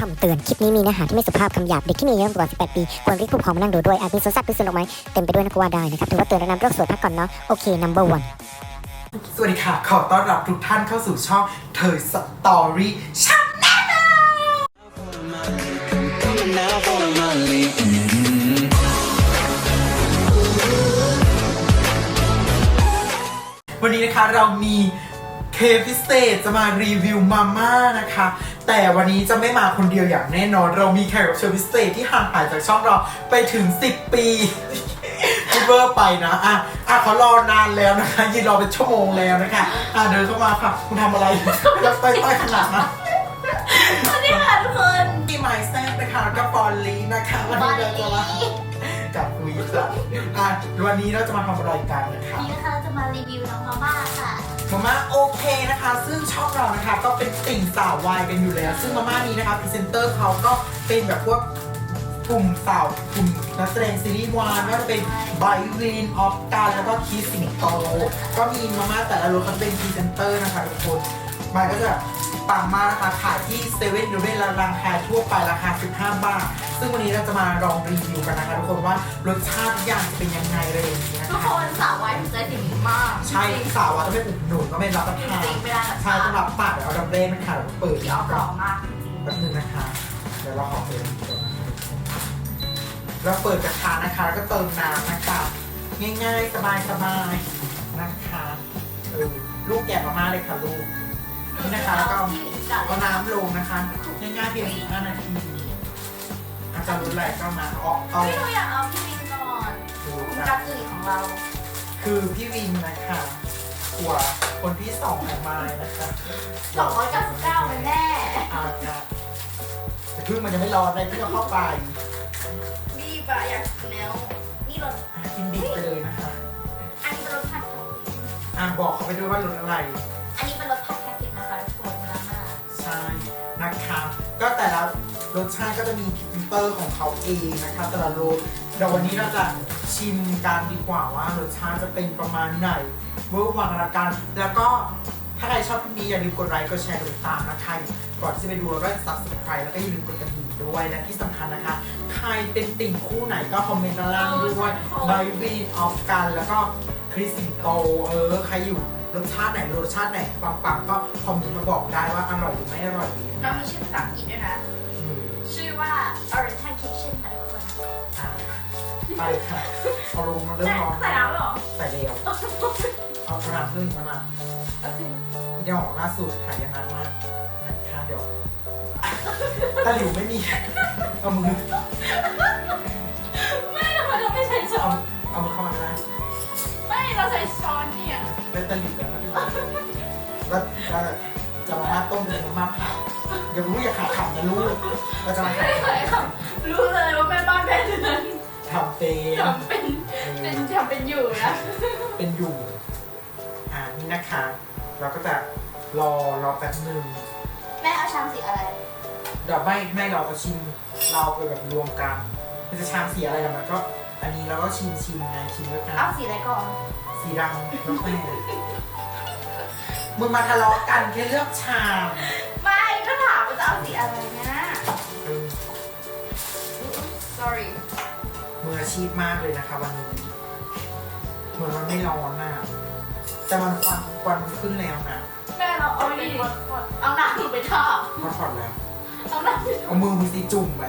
คำเตือน คลิปนี้มีเนื้อหาที่ไม่สุภาพคำหยาบ เด็กที่มีอายุต่ำกว่า 18 ปี ควรเรียกผู้ปกครองมานั่งดูด้วย อาจมีสวนสัตว์หรือสวนดอกไม้เต็มไปด้วยนักว่าได้นะครับ ถือว่าเตือนและนำโรคสวยพักก่อนเนาะ โอเค number one สวัสดีค่ะ ขอต้อนรับทุกท่านเข้าสู่ช่องเธอสตอรี่ช่าง Coming now, follow my lead. วันนี้นะคะเรามี เคปพิเศษจะมารีวิวมาม่านะคะ แต่วันนี้จะไม่มาคนเดียวอย่างแน่นอน เรามีแขกรับเชิญพิเศษที่ห่างหายจากช่องเราไปถึง 10 ปีพูดเวอร์ไปนะอะอะเขารอนานแล้วนะคะยืนรอเป็นชั่วโมงแล้วนะคะอะเดินเข้ามาค่ะคุณทำอะไรยับต้อยๆขนาดนั้นสวัสดีค่ะทุกคนที่ไมซ์แซกนะคะแล้วก็ปอลลีนะคะวันนี้เราจะมากับคุยค่ะอะวันนี้เราจะมาทำอะไรกันนะคะนี่นะคะจะมารีวิวน้องมาม่าค่ะ มาม่าโอเคนะคะ ซึ่งช่องเรานะคะก็เป็นติ่งสาววายกันอยู่แล้ว ซึ่งมาม่านี้นะคะพรีเซนเตอร์เขาก็เป็นแบบพวกกลุ่มสาวกลุ่มนักแสดงซีรีส์วายไม่ว่าจะเป็นไบวินออฟการแล้วก็คีสิงโต ก็มีมาม่าแต่ละรสเขาเป็นพรีเซนเตอร์นะคะทุกคนมันก็จะแบบปังมากนะคะขายที่เซเว่นหรือเว่นราคาทั่วไปราคา 15 บาท ซึ่งวันนี้เราจะมาลองรีวิวกันนะคะทุกคนว่ารสชาติทุกอย่างจะเป็นยังไงอะไรอย่างนี้นะทุกคะคนสาววายถูกใจสิ่งนี้มากใช่สาวว่าต้องไปอุดหนุนก็ไม่รับประทานจริงๆไม่ได้แบบใช่ต้องรับปากเดี๋ยวเอาดับเล่มันค่ะเดี๋ยวเปิดที่ออกกรอบมากจริงแป๊บนึงนะคะ เดี๋ยวเราขอเปิดเราเปิดกระทะนะคะแล้วก็เติมน้ำนะคะ ง่ายๆ สบายๆนะคะเออลูกแกะมาม่าเลยค่ะลูกๆนี่นะคะแล้วก็เอาที่มีกัดเอาน้ำลงนะคะ ง่ายๆเพียง15นาที อาจารย์รู้อะไรก็มาเอาเอาไม่รู้อยากเอาพี่วินก่อนดูคุณนะกัดอื่นของเรา คือพี่วินนะคะหัวคนที่สองของไม้นะคะ299เป็นแน่ อาครับแต่พึ่งมันยังไม่ร้อนเลยพี่ก็เข้าไปรีบอะอยากกินแล้ว นี่รสอะกินดิบไปเลยนะคะ อันนี้เป็นรสผัดไทยอะบอกเขาไปด้วยว่ารสอะไร อันนี้เป็นรสผัดไทยเผ็ดนะคะทุกคนมาม่าใช่นะคะ ก็แต่ละ รสชาติก็จะมีพิมเตอร์ของเขาเองนะคะแต่ละรสเดี๋ยววันนี้เราจะชิมกันดีกว่าว่ารสชาติจะเป็นประมาณไหนเวอร์วังละกันแล้วก็ถ้าใครชอบคลิปนี้อย่าลืมกดไลค์กดแชร์กดติดตามนะคะก่อนที่จะไปดูแล้วก็ subscribe แล้วก็อย่าลืมกดกระดิ่งด้วยและที่สำคัญนะคะ ใครเป็นติ่งคู่ไหนก็คอมเมนต์ด้านล่างด้วยไบวีนออฟกันแล้วก็คริสสิโตเออใครอยู่รสชาติไหนรสชาติไหนปังๆก็คอมเมนต์มาบอกได้ว่าอร่อยหรือไม่อร่อยดีเรามีชื่อภาษาอังกฤษด้วยนะ ชื่อว่า Oriental Kitchen ค่ะทุกคนอะไปค่ะเอาลงมาเริ่มร้อนใส่น้ำเหรอใส่เร็วเอากระดาษขึ้นมาโอเคเดี๋ยวล่าสุดขายยานามากนะคะเดี๋ยวตะหลิวไม่มีเอามือไม่ทำไมเราไม่ใช้ช้อเอานเอามือเข้ามาไม่ได้ไม่เราใช้ช้อนเนี่ยแล้วตะหลิวแล้วไม่เป็นไรแล้วแล้วจะมาม่าต้มหรือมาม่าผัด อย่ารู้อย่าขาดขำนะลูกเราจะมาไม่เคยค่ะรู้เลยว่าแม่บ้านแม่เรือนทำเป็นทำเป็นเป็นทำเป็นอยู่นะเป็นอยู่ อ่านี่นะคะ เราก็จะรอรอแป๊บหนึ่งแม่เอาชามสีอะไร เดี๋ยวไม่ไม่เราจะชิม เราไปแบบรวมกันมันจะชามสีอะไรล่ะมันก็ อันนี้เราก็ชิมชิมไงชิมด้วยกัน เอาสีอะไรก่อน สีดำแล้วแต่มึงมาทะเลาะกันแค่เลือกชาม เอาสีอะไรนะเออ sorry มืออาชีพมากเลยนะคะวันนี้ เหมือนมันไม่ร้อนน่ะ แต่มันควันควันมันขึ้นแล้วนะแม่เราเอาดิเอาหน้าหนูไปทาบพอถอดแล้ว เอาหน้าไปเอามือมือสีจุ่มไป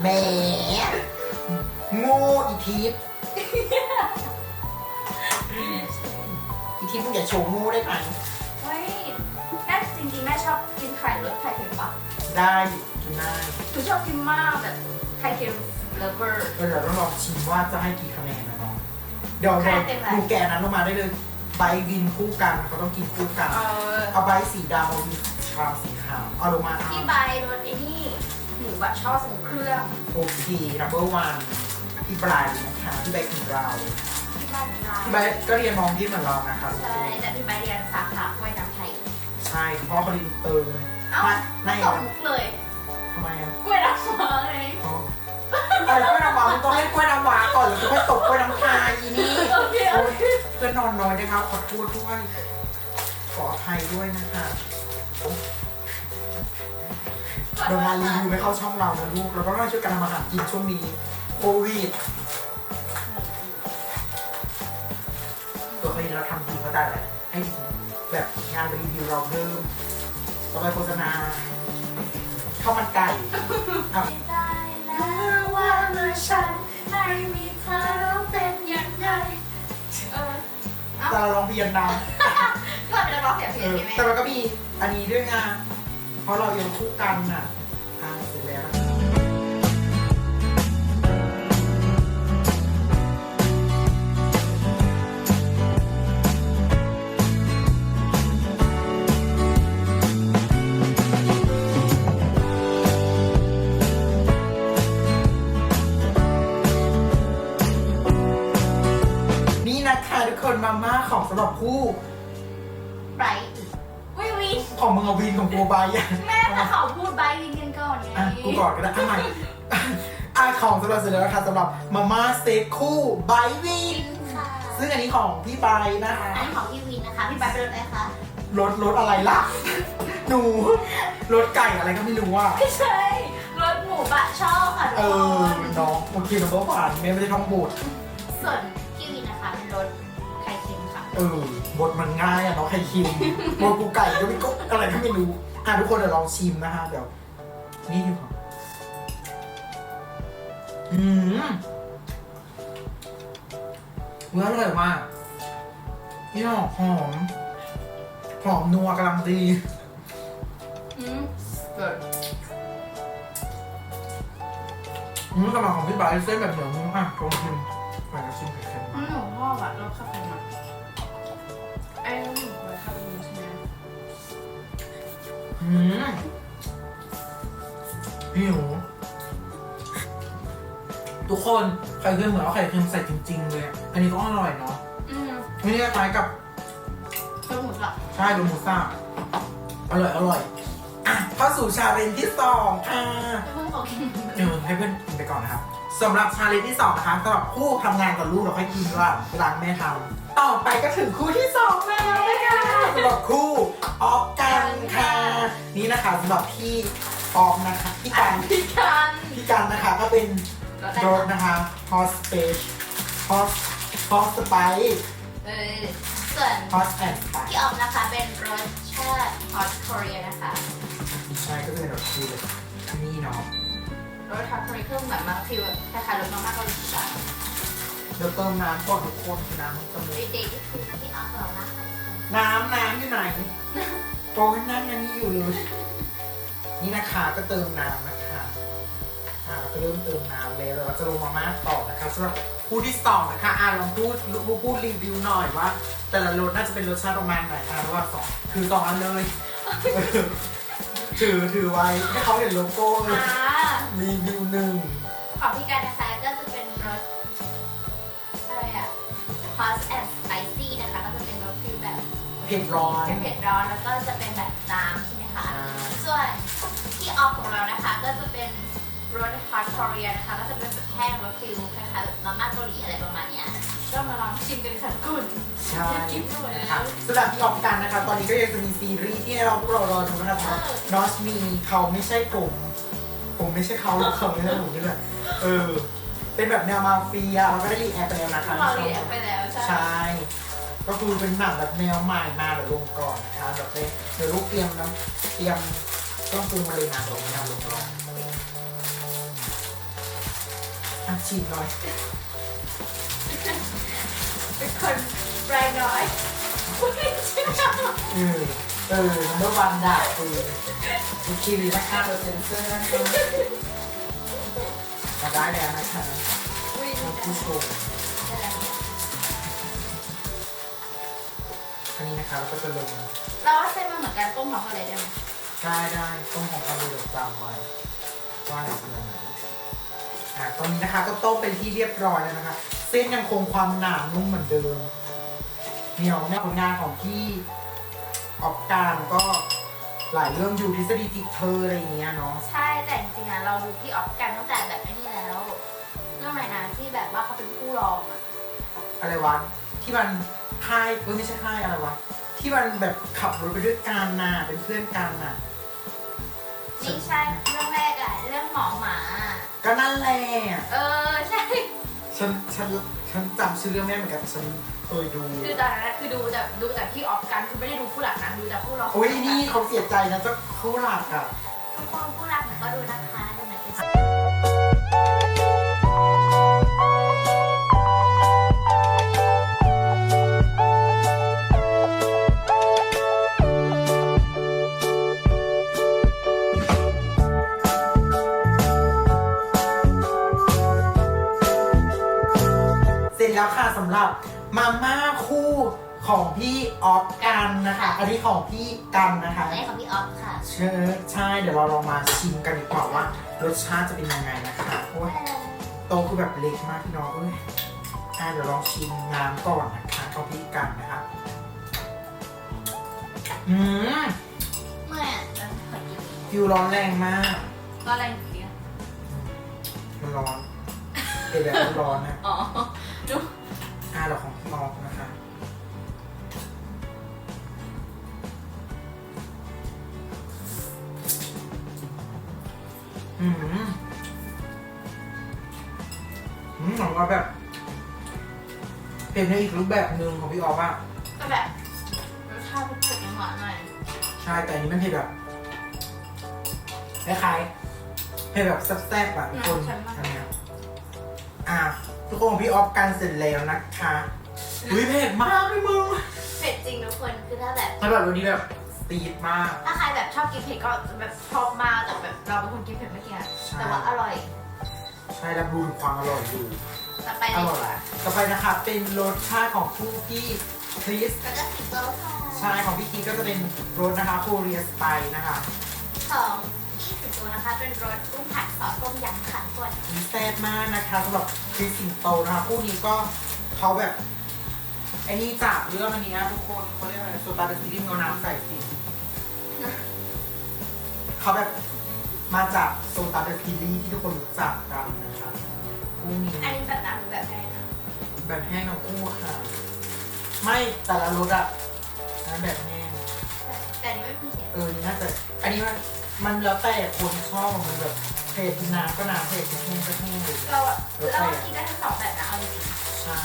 แหม่โง่อีทิพย์อีทิพย์มึงอย่าโชว์โง่ได้ไหม ม่ชอบกินไข่รสไข่เค็มปะได้กินได้หนูชอบกินมากแบบไข่เค็มเลเวอร์ เออเดี๋ยวต้องลองชิมว่าจะให้กี่คะแนนนะน้องเดี๋ยวเดี๋ยวคะแนนเต็มเลยดูแกะนั้นลงมาได้เลยใบวินคู่กันเขาต้องกินคู่กัน เออเอาใบสีดำเอาวินชามสีขาวเอาลงมาเอาที่ใบรสไอ้นี่หมูแบบชอบส่งเครื่องโอเค number one พี่ปลายนะคะพี่ใบของเราที่บ้านเราพี่ใบก็เรียนมองที่เหมือนเรานะคะใช่แต่พี่ใบเรียนสาขาว่ายน้ำไทย ใช่เพราะเขาเรียนอินเตอร์เลยเอ้าไม่ไม่ไม่ตกนะมุกเลยทำไมอะกล้วยน้ำว้าไงอ๋อเอากล้วยน้ำว้ามันต้องเล่นกล้วยน้ำว้าก่อนแล้วค่อยตกกล้วยน้ำคายอีนี่โอเคโอโอ้ยเคเพื่อนนอนน้อยนะครับขอโทษด้วยขออภัยด้วยนะคะโดนงานรีวิวไม่เข้าช่องเรานะลูก เราก็ต้องช่วยกันทำอาหารกินช่วงนี้โควิดตัวเคยเราทำดีก็ได้แหละให้ แบบงานรีวิวเราเริ่มต่อไปโฆษณาข้าวมันไก่อะไม่ได้แล้วว่าเมื่อฉันไม่มีเธอแล้วเป็นยังไงเออแต่เราลองเพียนนก็เป็นนักร้องเสียงำเพลเองอใช่ไหมแต่มันก็มีอันนี้ด้วยไงเพราะเรายังคู่กันน่ะ หรับคู่ไบรท์วิวินของมึงเอาวินของกูบายยังแม่แต่เขาพูดไบรท์วินกันก่อนไงอะกูก่อนก็ได้อะใหม่อะของสำหรับเสร็จแล้วนะคะสำหรับมาม่าสเต็กคู่ไบวินค่ะซึ่งอันนี้ของพี่ไบนะคะอันนี้ของพี่วินนะคะ พี่ไบรท์เป็นรถอะไรคะรถรถอะไรล่ะ หนูรถไก่อะไรก็ไม่รู้อะ ไม่ใช่รถหมูบะช่อค่ะทุเอกคอนน้องโอเคน้องก็ผ่านแม่ไม่ได้ท่องบทส่วนพี่วินนะคะเป็นรถไข่เค็มค่ะ เออบทมันง่ายอะเนาะใครคิมบทกูไก่ก็ไม่ก็อะไรก็ไม่รู้อะทุกคนเดี๋ยวลองชิมนะฮะเดี๋ยวนี่ดีกว่าอืมเนื้ออร่อยมากนี่หอมหอมหอมนัวกำลังดีอืมเกิดอืมสำหรับของพี่บายเส้นแบบเหนียวนุ่มอะลองชิมไปแล้วชิมไข่เค็มหนูพ่ออะรถขับไปมาไอ้หนูไปขับไปใช่ไหมอืมพี่หนูทุกคนไข่เค็มเหมือนเอาไข่เค็มใส่จริง ๆ เลยอะอันนี้ก็อร่อยเนาะอืมอันนี้คล้ายๆกับรถหมูสับใช่ดูหมูสับอร่อยอร่อยอะเข้าสู่ชาเลนจ์ที่สองค่ะเพิ่งเขากินเออให้เพื่อนกินไปก่อนนะครับสำหรับชาเลนจ์ที่สองนะคะสำหรับคู่ทำงานกับลูกเราค่อยกินว่าเวลาแม่ทำ ต่อไปก็ถึงคู่ที่สองแล้วนะคะสำหรับคู่ออฟกันค่ะ นี่นะคะสำหรับพี่ออฟนะคะพี่กันพี่กันพี่กันนะคะก็เป็นรถอะไรรถนะคะ hot space hot hot spice เออส่วน hot and spice พี่ออมนะคะเป็นรสชาติ hot Korea นะคะใช่ก็จะเป็นแบบคือนี่เนาะรส hot Korea คือเหมือนมาฟิลคล้ายๆรสมาม่าเกาหลีจ้ะ เดี๋ยวเติมน้ำก่อนทุกคนคือน้ำจะหมดเด็กๆก็คือพี่ออมเรานะคะน้ำน้ำอยู่ไหนโอ้ยนั่งอันนี้อยู่เลย นี่นะคะก็เติมน้ำนะคะ อ่าก็เริ่มเติมน้ำแล้วเราจะลงมาม่าต่อนะคะสำหรับคู่ที่สองนะคะอ่าลองพูดพูดพูดรีวิวหน่อยว่า แต่ละรสน่าจะเป็นรสชาติประมาณไหนอ่าระหว่างสองคือสองอันเลย ถือถือไว้ให้เขาเห็นโลโก้เลยอ่า รีวิว เผ็ดร้อนเผ็ดร้อนแล้วก็จะเป็นแบบน้ำใช่ไหมคะอ่าส่วนที่ออฟของเรานะคะ ก็จะเป็นรส hot Korea นะคะ ก็จะเป็นแบบแห้งรสฟิลคล้ายๆแบบมาม่าเกาหลีอะไรประมาณเนี้ยก็มาลองชิมกันค่ะคุณ ใช่อยากกินด้วยแล้วนะครับสำหรับที่ออกกันนะคะ ตอนนี้ก็ยังจะมีซีรีส์ที่ให้เราพวกเรารอดูนะคะนอสมีเขาไม่ใช่ผมผมไม่ใช่เขาเขาไม่ใช่ผมนี่แหละเออ เป็นแบบแนวมาเฟียเราก็ได้รีแอคไปแล้วนะคะเราเรียนไปแล้วใช่ใช่ ก็คือเป็นหนังแบบแนวใหม่มาเดี๋ยวลงก่อนนะคะแบบเดี๋ยวลูกเตรียมน้ำเตรียมเครื่องปรุงมาเลยนะเดี๋ยวไม่นำลงก่อนอะฉีดหน่อยเป็นคนแรงน้อยคุณไม่เชื่อเออเออเมื่อวันด่าคือมีคีรีนะคะเราเซ็นเซอร์นะคะมาได้แล้วนะคะอุ้ยท่านผู้ชม อันนี้นะคะเราก็จะลงเราว่าเส้นมันเหมือนการต้มของอะไรได้ไหมได้ได้ต้มของเราเดี๋ยวจำไว้ว่าไหนเป็นยังไงอะตอนนี้นะคะก็ต้มเป็นที่เรียบร้อยแล้วนะคะ เส้นยังคงความหนานุ่มเหมือนเดิมเหนียวแน่ผลงานของที่ออกการก็หลายเรื่องอยู่ทฤษฎีจิตเธออะไรอย่างเงี้ยเนาะใช่แต่จริงๆอะเราดูที่ออฟกันตั้งแต่แบบไอ้นี่แล้วเรื่องอะไรนะที่แบบว่าเขาเป็นผู้รองอะอะไรวะที่มัน ค่ายเออไม่ใช่ค่ายอะไรวะที่มันแบบขับรถไปด้วยกันน่ะเป็นเพื่อนกันน่ะนี่ใช่เรื่องแรกอะเรื่องหมอหมา ก็นั่นแหละเออใช่ ฉันฉันฉันจำชื่อเรื่องไม่ได้เหมือนกันแต่ฉันเคยดูคือตอนนั้นคือดูแต่ดูแต่พี่ออฟกันคือไม่ได้ดูผู้หลักนะดูแต่ผู้รองโอ้ยนี่เขาเสียใจนะเจ้าคู่หลักอะทุกคนผู้หลักหนูก็ดูนะคะดูหน่อยเป็นำหรับมาม่าคู่ของพี่ออฟกันนะคะ อันนี้ของพี่กันนะคะอันนี้ของพี่ออฟค่ะเชิญใช่เดี๋ยวเราลองมาชิมกันดีกว่าว่ารสชาติจะเป็นยังไงนะคะโอ้ยโตคือแบบเล็กมากพี่น้องเอ้ยอะเดี๋ยวลองชิมน้ำก่อนนะคะของพี่กันนะคะอืมเมื่อเราขอกินฟิวร้อนแรงมากก็อะไรเสียมันร้อนเป็นแบบร้อนนะอ๋อ ดูอะเราของพี่ออฟนะคะ อืมอืมของเราแบบ เป็นในอีกรูปแบบหนึ่งของพี่ออฟอะก็แบบรสชาติเผ็ดๆหวานๆหน่อยใช่แต่อันนี้มันเผ็ดแบบคล้ายๆเผ็ดแบบแซ่บๆอะทุกคนอันเนี้ยอะ ทุกคนของพี่ออฟกันเสร็จแล้วนะคะอุ้ยเผ็ดมากเลยมึงเผ็ดจริงทุกคนคือถ้าแบบแล้วแบบวันนี้แบบตีดมาก ถ้าใครแบบชอบกินเผ็ดก็แบบชอบมากแต่แบบเราเป็นคนกินเผ็ดไม่กินอะใช่ แต่ว่าอร่อยใช่รับรู้ถึงความอร่อยอยู่ต่อไปอเลยร่ดีอยกว่าต่อไปนะคะเป็นรสชาติของผู้พี่คริสก็จะสิบโลค่ะใช่ของพี่คริสก็จะเป็นรสนะคะโคเรียสไตล์นะคะสองยี่สิบตัว นะคะเป็นรสกุ้งผัดซอสต้มยำค่ะทุกคนมีแซ่บมากนะคะสำหรับคริสสิงโตนะคะคู่นี้ก็เขาแบบไอ้นี่จากเรื่องอันนี้นะทุกคนเขาเรียกอะไรโซตาเดอะซีรีส์เงาน้ำใส่สิเขาแบบมาจากโซตาเดอะซีรีส์ที่ทุกคนรู้จักกันนะคะคู่นี้อันนี้แบบน้ำหรือแบบแห้งอะแบบแห้งทั้งคู่ค่ะ ไม่แต่ละรสอะอันนั้นแบบแห้งแต่อันนี้ไม่มีเผ็ดเออนี่น่าจะอันนี้มัน มันแล้วแต่คนชอบมันแบบเผ็ดน้ำก็น้ำเผ็ดแห้งก็แห้งเลยเราอะคือเรากินได้ทั้งสองแบบนะเอาจริงใช่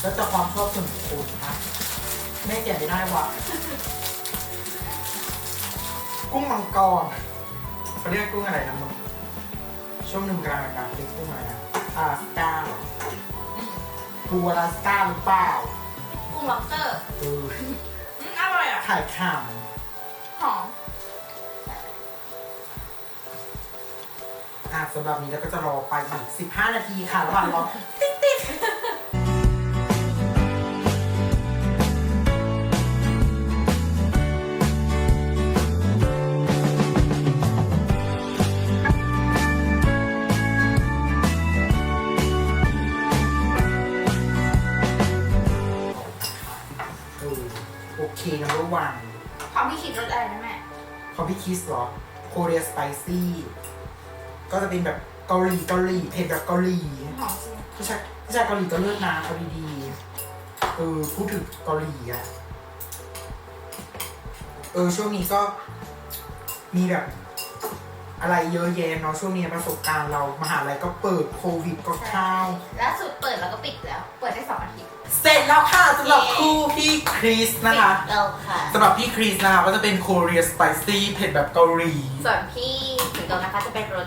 แล้วแต่ความชอบส่วนบุคคลนะแม่แก่ไม่ได้ว่ะกุ้งมังกรเขาเรียกกุ้งอะไรนะมึงช่วงหนึ่งกลางอากาศเรียกกุ้งอะไรนะอาลาสก้าเหรอปูอลาสก้าหรือเปล่าๆกุ้งล็อบสเตอร์เอออืมอร่อยอะไข่ข่หอม อะสำหรับนี้เราก็จะรอไปอีก 15 นาทีค่ะระหว่างรอเออโอเคนะระหว่างของพี่คิดรสอะไรนะแม่ ของพี่คิสเหรอ โคเรียสไปซี่ ก็จะเป็นแบบเกาหลีเกาหลีเผ็ดแบบเกาหลีหอมจริงผู้ชายผู้ชายเกาหลีก็เลือกนะเอาดีๆเออพูดถึงเกาหลีอะเออช่วงนี้ก็มีแบบอะไรเยอะแยะเนาะช่วงนี้ประสบการณ์เรามหาลัยก็เปิดโควิดก็เข้าล่าสุดเปิดแล้วก็ปิดแล้ว เปิดได้สองอาทิตย์ เสร็จแล้วค่ะสำหรับคู่พี่คริสนะคะปิดแล้วค่ะสำหรับพี่คริสนะคะก็จะเป็นโคเรียสไปซี่เผ็ดแบบเกาหลี ส่วนพี่ถึงโตนะคะจะเป็นรส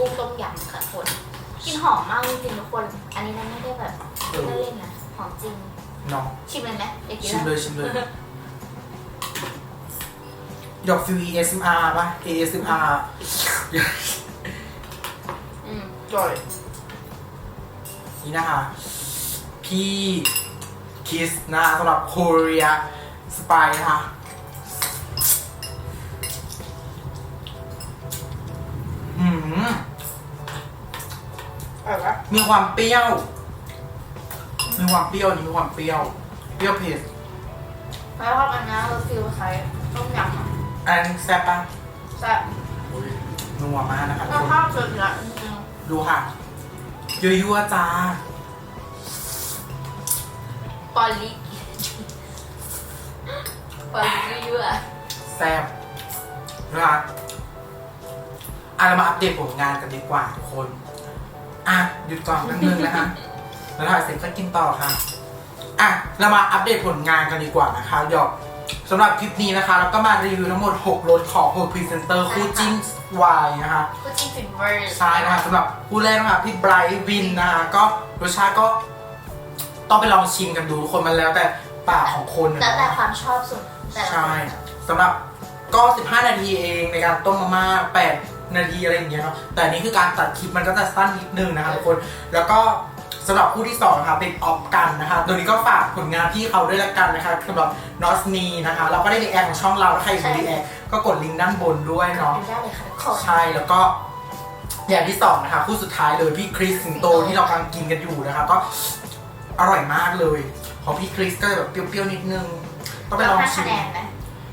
กุ้งต้มยำค่ะทุกคนกลินหอมมากจริงๆทุกคน อันนี้นะไม่ได้แบบไม่ได้เล่นนะหอมจริง เนาะชิมเลยไหมอยากกินชิมแล้วเลยชิมเลยดอกฟิว ASMR ป่ะ ASMR อืมจ่อยนี่นะคะ พี่คิสนะสำหรับโคเรียสปายนะคะอืม อร่อยปะมีความเปรี้ยว มีความเปรี้ยวนี่มีความเปรี้ยว เปรี้ยวเผ็ดแล้วก็อันนี้รสฟิลคล้ายต้มยำอะอันนนแซ่บปะแซ่บอุ๊ยนัวมากนะคะทุแล้กวคน ข้าวเจอเนื้อจริงดูค่ะยั่วๆจ้าๆปอลิปอลิเยอะแซ่บนะคะอะเรามาอัปเดตผลงานกันดีกว่าทุกคน อะหยุดก่อนแป๊บนึงนะคะแล้วถ่ายเสร็จก็กินต่อค่ะอะเรามาอัปเดตผลงานกันดีกว่านะคะเดี๋ยวสำหรับคลิปนี้นะคะเราก็มารีวิวทั้งหมด 6รถของ6พรีเซนเตอร์คู่จิ้นวายนะคะก็จริงฟินเวอร์ใช่นะคะสำหรับผู้แรกนะคะพี่ไบรท์วินนะคะก็รสชาติก็ต้องไปลองชิมกันดูทุกคนมันแล้วแต่ปากของคนนะแล้วแต่เนาะความชอบส่วนแต่ละใช่คนสำหรับก็ 15 นาทีเองในการต้มมาม่า8 นาทีอะไรอย่างเงี้ยเนาะแต่อันนี้คือการตัดคลิปมันก็จะสั้นนิดนึงนะคะทุกคนแล้วก็สำหรับคู่ที่สองนะคะเป็นออฟกันนะคะตัวนี้ก็ฝากผลงานพี่เขาด้วยละกันนะคะสำหรับนอสนีนะคะเราก็ได้รีแอคของช่องเราถ้าใครอยู่ในรีแอคก็กดลิงก์ด้านบนด้วยเนาะดูได้เลยค่ะทุกคนใช่แล้วก็อย่างที่สองนะคะคู่สุดท้ายเลยพี่คริสสิงโตที่เรากำลังกินกันอยู่นะคะก็อร่อยมากเลย ของพี่คริสก็จะแบบเปรี้ยวๆนิดนึงต้องไปลเราองให้ชิคะมแนนไหม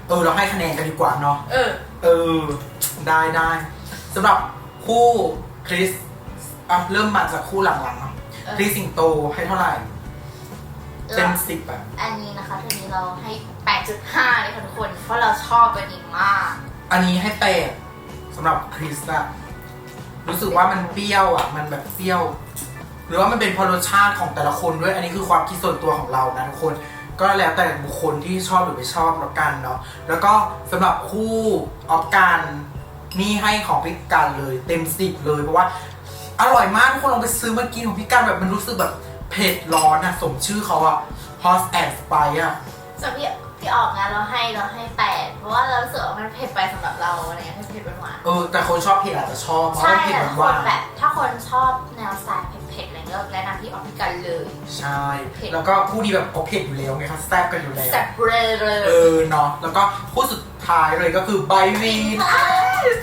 เออเราให้คะแนนกันดีกว่าเนาะเออ เออ ได้ได้ สำหรับคู่คริสอะเริ่มมาจากคู่หลังๆเนาะเออ คริสสิงโตให้เท่าไหร่เต็มสิบอะอันนี้นะคะทีนี้เราให้ 8.5 เลยค่ะทุกคน เพราะเราชอบอันนี้มาก อันนี้ให้แปดสำหรับคริสอะรู้สึกว่ามันเปรี้ยวอะมันแบบเปรี้ยว หรือว่ามันเป็นเพอรสชาติของแต่ละคนด้วย อันนี้คือความคิดส่วนตัวของเรานะทุกคน ก็แล้วแต่บุคคลที่ชอบหรือไม่ชอบแล้วกันเนาะแล้วก็สำหรับคู่ออฟกัน นี่ให้ของพี่กันเลย เต็มสิบเลยเพราะว่า อร่อยมากทุกคนลองไปซื้อมากินของพี่กันแบบมันรู้สึกแบบเผ็ดร้อนอะสมชื่อเขาอะ Hot and Spice อะสำหรับพี่พี่ออกงานเราให้เราให้8เพราะว่าเรารู้สึกว่ามันเผ็ดไปสำหรับเราอะไรเงี้ยเผ็ดหวานเออแต่คนชอบเผ็ดอาจจะชอบเพๆราะใช่ว่าเผ็ดแต่หควานนแบบถ้าคนชอบแนวสไตล์เผ็ดๆอะไร เงี้ยแนะนำพี่ออกพี่กันเลยใช่เผ็ดแล้วก็คู่นี้แบบเขาเผ็ดอยู่แล้วไงคะแซ่บกันอยู่แล้วแซ่บเลยเลเอยอเนาะแล้วก็คู่สุดท้ายเลยก็คือไบวีน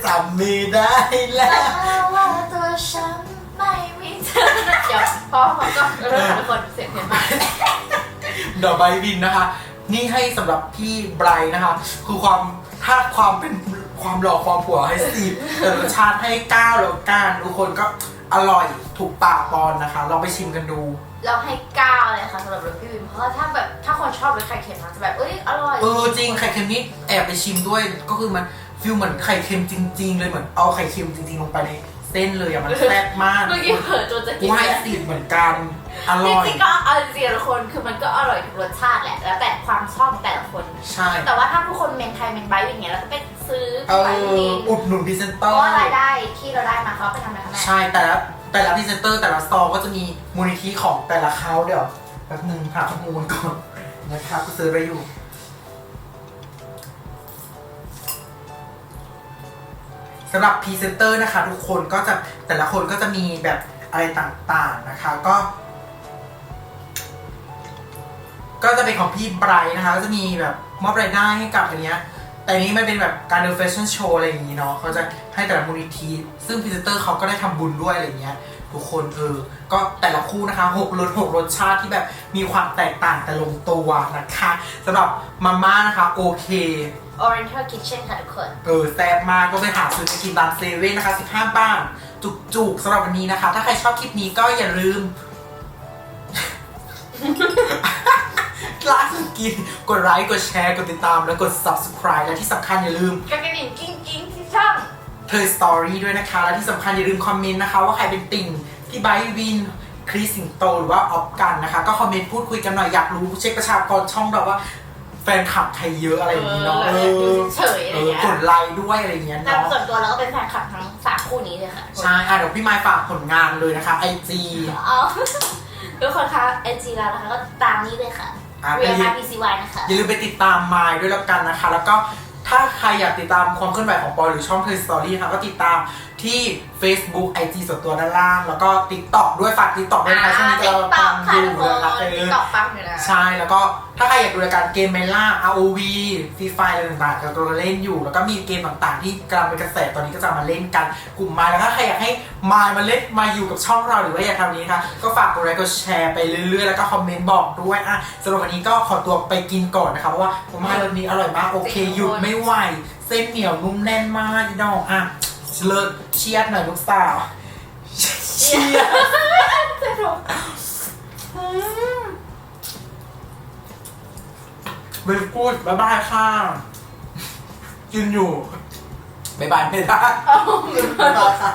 จำไม่ได้แล้วว่าตัวฉันไม่มีเธอเดี๋ยวพอเขาก็เริ่มทุกคนเสียงเพี้ยนมากดอกไบวินนะคะ นี่ให้สำหรับพี่ไบรท์นะคะ คือความถ้าความเป็นความหล่อความผัวให้สิบแต่รสชาติให้เก้าแล้วกันทุกคนก็ อร่อยถูกปากปอนนะคะ ลองไปชิมกันดู เราให้เก้าเลยค่ะสำหรับรสพี่วินเพราะว่าถ้าแบบถ้าคนชอบรสไข่เค็มมันจะแบบเอ้ยอร่อยเออจริงไข่เค็มนี่แอบไปชิมด้วยก็คือมันฟิลเหมือนไข่เค็มจริง ๆ เลยเหมือนเอาไข่เค็มจริงๆลงไปใน เส้นเลยอะมันแซ่บมากเมื่อกี้เผลอจนจะกูกินให้เลยสิบเหมือนกัน อจร่อย ริงๆก็เอาจริงๆทุกคนคือมันก็อร่อยทุกรสชาติแหละแล้วแต่ความชอบของแต่ละคน ใช่ แต่ว่าถ้าทุกคนเมนไทยเมนไบต์อย่างเงี้ยเราก็ไปซื้อเอไบต์อเองอุดหนุนพรีเซนเตเพอราะร์ ว่ารายได้ที่เราได้มาเขาไปทำอะไรคะแม่ ใช่ แต่ละแต่ละพรีเซนเตอร์แต่ละซองก็จะมีมูลนิธิของแต่ละเขาเดี๋ยวแป๊บนึงหาข้อมูลก่อนนะครับก็ซื้อไปอยู่ สำหรับพรีเซนเตอร์นะคะ ทุกคนก็จะแต่ละคนก็จะมีแบบอะไรต่างๆนะคะก็ ก็จะเป็นของพี่ไบรท์นะคะ ก็จะมีแบบมอบรายได้ให้กับอันเนี้ย แต่นี้มันเป็นแบบการเดินแฟชั่นโชว์อะไรอย่างนี้เนาะเขาจะให้แต่ละมูลนิธิซึ่งพรีเซนเตอร์เขาก็ได้ทำบุญด้วยอะไรอย่างเงี้ยทุกคนเออ ก็แต่ละคู่นะคะหกรสหกรสชาติที่แบบมีความแตกต่างแต่ลงตัวนะคะสำหรับมาม่านะคะโอเค Oriental Kitchen ค่ะทุกคน เออแซ่บมากก็ไปหาซื้อไปกินตามเซเว่นนะคะ 15 บาท จุกๆสำหรับวันนี้นะคะ ถ้าใครชอบคลิปนี้ก็อย่าลืมล่าสุดกิน กดไลค์ กดแชร์ กดติดตาม แล้วกด subscribe และที่สำคัญอย่าลืมกระดิ่งกิ้งกิ้งที่ช่องเธอสตอรี่ด้วยนะคะ และที่สำคัญอย่าลืมคอมเมนต์นะคะ ว่าใครเป็นติ่งพี่ไบร์ทวิน คริสสิงโตหรือว่าออฟกันนะคะ ก็คอมเมนต์พูดคุยกันหน่อยอยากรู้เช็คประชากรช่องเราว่า แฟนคลับใครเยอะอะไรอย่างนี้เนาะเอเออดูอเฉยๆอะไรเออเงี้ย กดไลค์ด้วยอะไรอย่างเงี้ยแต่เนาะส่วนตัวเราก็เป็นแฟนคลับทั้งสามคู่นี้เลยค่ะใช่อะเดี๋ยวพี่ไม้ฝากผลงานเลยนะคะไอจีเอาทุกคนคะเอจีเรานะคะก็ตามนี้เลยค่ะอะเรียลอย่ามาลืมพีซีวายนะคะ อย่าลืมไปติดตามไมล์ด้วยแล้วกันนะคะ แล้วก็ถ้าใครอยากติดตามความเคลื่อนไหวของปอยหรือช่องเธอสตอรี่นะคะก็ติดตามที่ Facebook IG ส่วนตัวด้านล่าง แล้วก็ TikTok ด้วยฝาก TikTok ด้วยนะคะช่วงนี้ติ๊จะกต็ตัอกงค่ะอยู่ทุกคนนะคะเอติ๊กอต็อกปังอยู่นะ ใช่แล้วก็ ถ้าใครอยากดูรายการเกมเมล่า ROV ฟรีไฟอะไรต่างๆก็เล่นอยู่ แล้วก็มีเกมต่างๆ ที่กำลังเป็นกระแสตอนนี้ก็จะมาเล่นกันกลุ่มไมล์แล้วก็ใครอยากให้ไมล์มาเล่นมาอยู่กับช่องเราหรือว่าอยากทำนี้นะคะก็ฝากกดไลค์กดแชร์ไปเรื่อยๆ แล้วก็คอมเมนต์บอกด้วยอะสำหรับวันนี้ก็ขอตัวไปกินก่อนนะคะเพราะว่าผมว่ารสนี้อร่อยมากโอเคหยุดไม่ไหวเส้นเหนียวนุ่มแน่นมากอีดอกอะเลิศเชียร์หน่อยลูกสาวเชียร์สนุก เวลกูดบ๊ายบายค่ะ กินอยู่บ๊ายบายไม่ได้บ๊ายบายค่ะ